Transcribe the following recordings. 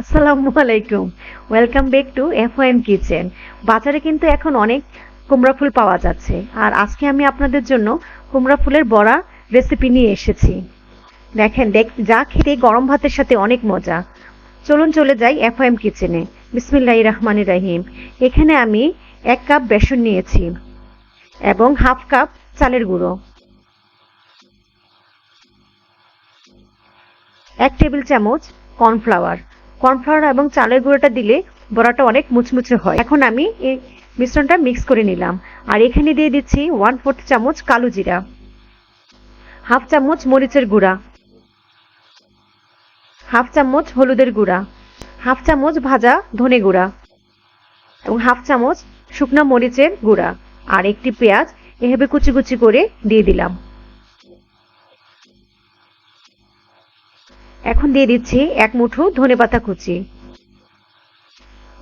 আসসালামু আলাইকুম। Welcome back to F M kitchen বাজারে কিন্তু এখন অনেক কুমড়া ফুল পাওয়া যাচ্ছে। আর আজকে আমি আপনাদের জন্য কুমড়া ফুলের বড়া রেসিপি নিয়ে এসেছি। দেখেন, দেখ, যা খেতে গরম ভাতের সাথে অনেক মজা। চলুন চলে যাই এফ এম কিচেনে বিসমিল্লাহ রহমান রাহিম। এখানে আমি এক কাপ বেসন নিয়েছি এবং হাফ কাপ চালের গুঁড়ো। এক টেবিল চামচ কর্নফ্লাওয়ার। কর্নফ্লাওয়ার এবং চালের গুঁড়োটা দিলে বড়াটা অনেক মুচমুচে হয়। এখন আমি এই মিশ্রণটা মিক্স করে নিলাম। আর এখানে দিয়ে দিচ্ছি ওয়ান ফোর্থ চামচ কালো জিরা হাফ চামচ মরিচের গুঁড়া হাফ চামচ হলুদের গুঁড়া হাফ চামচ ভাজা ধনে গুঁড়া এবং হাফ চামচ শুকনো মরিচের গুঁড়া। আর একটি পেঁয়াজ এভাবে কুচি কুচি করে দিয়ে দিলাম। এখন দিয়ে দিচ্ছি এক মুঠো ধনেপাতা কুচি।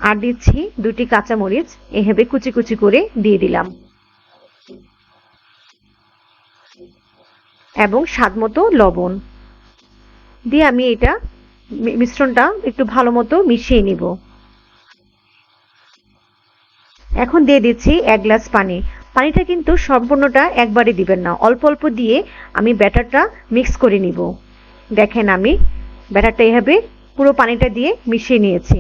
আর দিচ্ছি দুটি কাঁচা মরিচ এভাবে কুচি কুচি করে দিয়ে দিলাম। এবং স্বাদ মতো লবণ। দিয়ে আমি এটা মিশ্রণটা একটু ভালো মতো মিশিয়ে নিব। এখন দিয়ে দিচ্ছি এক গ্লাস পানি। পানিটা কিন্তু সম্পূর্ণটা একবারে দিবেন না। অল্প অল্প দিয়ে আমি ব্যাটারটা মিক্স করে নিব। দেখেন আমি ব্যাটারটা এভাবে পুরো পানিটা দিয়ে মিশিয়ে নিয়েছি।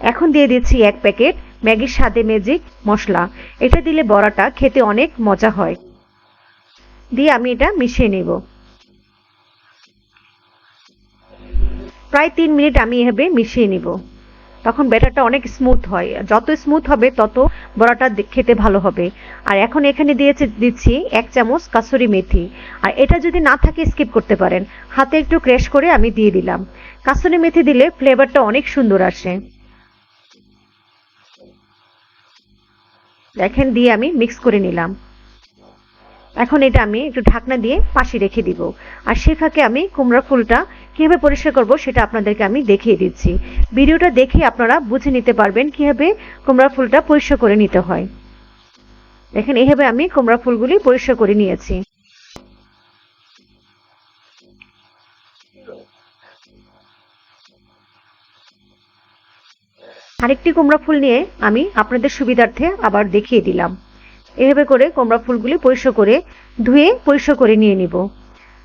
এখন দিয়ে দিচ্ছি এক প্যাকেট ম্যাগির স্বাদে ম্যাজিক মশলা। এটা দিলে বড়াটা খেতে অনেক মজা হয়। দিয়ে আমি এটা মিশিয়ে নেব। প্রায় তিন মিনিট আমি এভাবে মিশিয়ে নিব। তখন ব্যাটারটা অনেক স্মুথ হয়। যত স্মুথ হবে, তত বড়াটা খেতে ভালো হবে। আর এখন এখানে দিয়েছে দিচ্ছি এক চামচ কাসুরি মেথি। আর এটা যদি না থাকে স্কিপ করতে পারেন। হাতে একটু ক্র্যাশ করে আমি দিয়ে দিলাম। কাসুরি মেথি দিলে ফ্লেভারটা অনেক সুন্দর আসে। দেখেন, দিয়ে আমি মিক্স করে নিলাম। এখন এটা আমি একটু ঢাকনা দিয়ে পাশে রেখে দিব। আর সে ফাঁকে আমি কুমড়া ফুলটা কীভাবে পরিষ্কার করব সেটা আপনাদেরকে আমি দেখিয়ে দিচ্ছি। ভিডিওটা দেখে আপনারা বুঝে নিতে পারবেন কীভাবে কুমড়া ফুলটা পরিষ্কার করে নিতে হয়। দেখেন, এইভাবে আমি কুমড়া ফুলগুলি পরিষ্কার করে নিয়েছি। আরেকটি কুমড়া ফুল নিয়ে আমি আপনাদের সুবিধার্থে আবার দেখিয়ে দিলাম। এভাবে করে কুমড়া ফুলগুলি পরিষ্কার করে ধুয়ে পরিষ্কার করে নিয়ে নিব।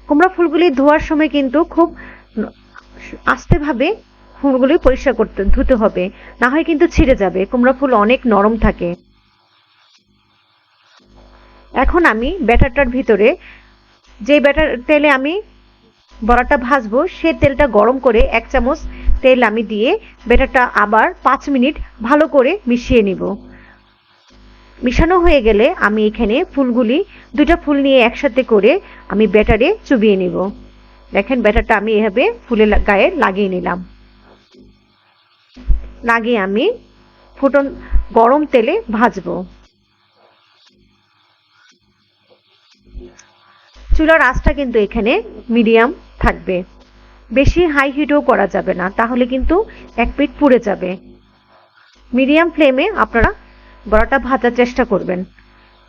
কুমড়া ফুলগুলি ধোয়ার সময় কিন্তু খুব আস্তেভাবে ফুলগুলি পরিষ্কার করতে, ধুতে হবে। না হয় কিন্তু ছিঁড়ে যাবে। কুমড়া ফুল অনেক নরম থাকে। এখন আমি ব্যাটারটার ভিতরে যে ব্যাটার তেলে আমি বড়াটা ভাজবো, সে তেলটা গরম করে এক চামচ তেল আমি দিয়ে ব্যাটারটা আবার পাঁচ মিনিট ভালো করে মিশিয়ে নিব। মিশানো হয়ে গেলে আমি এখানে ফুলগুলি দুটা ফুল নিয়ে একসাথে করে আমি ব্যাটারে চুবিয়ে নিব। দেখেন ব্যাটারটা আমি এভাবে ফুলের গায়ে লাগিয়ে নিলাম। লাগিয়ে আমি ফুটন গরম তেলে ভাজবো। চুলার আঁচটা কিন্তু এখানে মিডিয়াম থাকবে। বেশি হাই হিটও করা যাবে না, তাহলে কিন্তু এক পিঠ পুড়ে যাবে। মিডিয়াম ফ্লেমে আপনারা বড়াটা ভাজার চেষ্টা করবেন।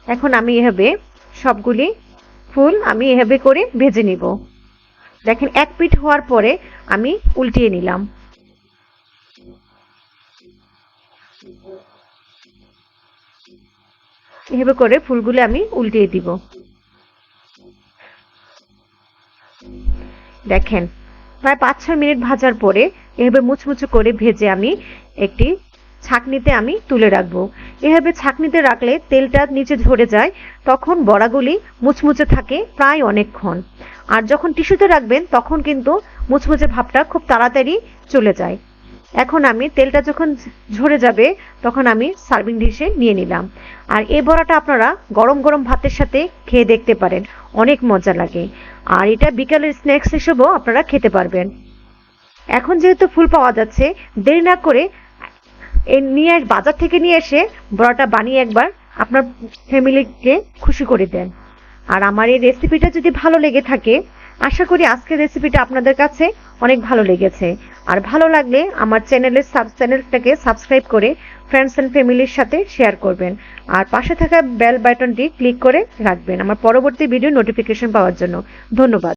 এখন আমি এভাবে সবগুলি ফুল আমি এভাবে করে ভেজে নিব। দেখেন, এক পিঠ হওয়ার পরে আমি উল্টিয়ে নিলাম। এভাবে করে ফুলগুলো আমি উল্টিয়ে দিব। দেখেন, প্রায় পাঁচ ছয় মিনিট ভাজার পরে এভাবে মুচমুচে করে ভেজে আমি একটি ছাকনিতে আমি তুলে রাখব। এভাবে ছাকনিতে রাখলে তেলটা নিচে ঝরে যায়, তখন বড়াগুলি মুচমুচে থাকে প্রায় অনেকক্ষণ। আর যখন টিস্যুতে রাখবেন, তখন কিন্তু মুচমুচে ভাবটা খুব তাড়াতাড়ি চলে যায়। এখন আমি তেলটা যখন ঝরে যাবে, তখন আমি সার্ভিং ডিশে নিয়ে নিলাম। আর এই বড়াটা আপনারা গরম গরম ভাতের সাথে খেয়ে দেখতে পারেন। অনেক মজা লাগে। আর এটা বিকালের স্ন্যাক্স হিসেবেও আপনারা খেতে পারবেন। এখন যেহেতু ফুল পাওয়া যাচ্ছে, দেরি না করে নিয়ে বাজার থেকে নিয়ে এসে বড়াটা বানিয়ে একবার আপনার ফ্যামিলিকে খুশি করে দেন। আর আমার এই রেসিপিটা যদি ভালো লেগে থাকে, আশা করি আজকের রেসিপিটা আপনাদের কাছে অনেক ভালো লেগেছে। আর ভালো লাগলে আমার চ্যানেলের সাব, চ্যানেলটাকে সাবস্ক্রাইব করে ফ্রেন্ডস অ্যান্ড ফ্যামিলির সাথে শেয়ার করবেন। আর পাশে থাকা বেল বাটনটি ক্লিক করে রাখবেন আমার পরবর্তী ভিডিও নোটিফিকেশন পাওয়ার জন্য। ধন্যবাদ।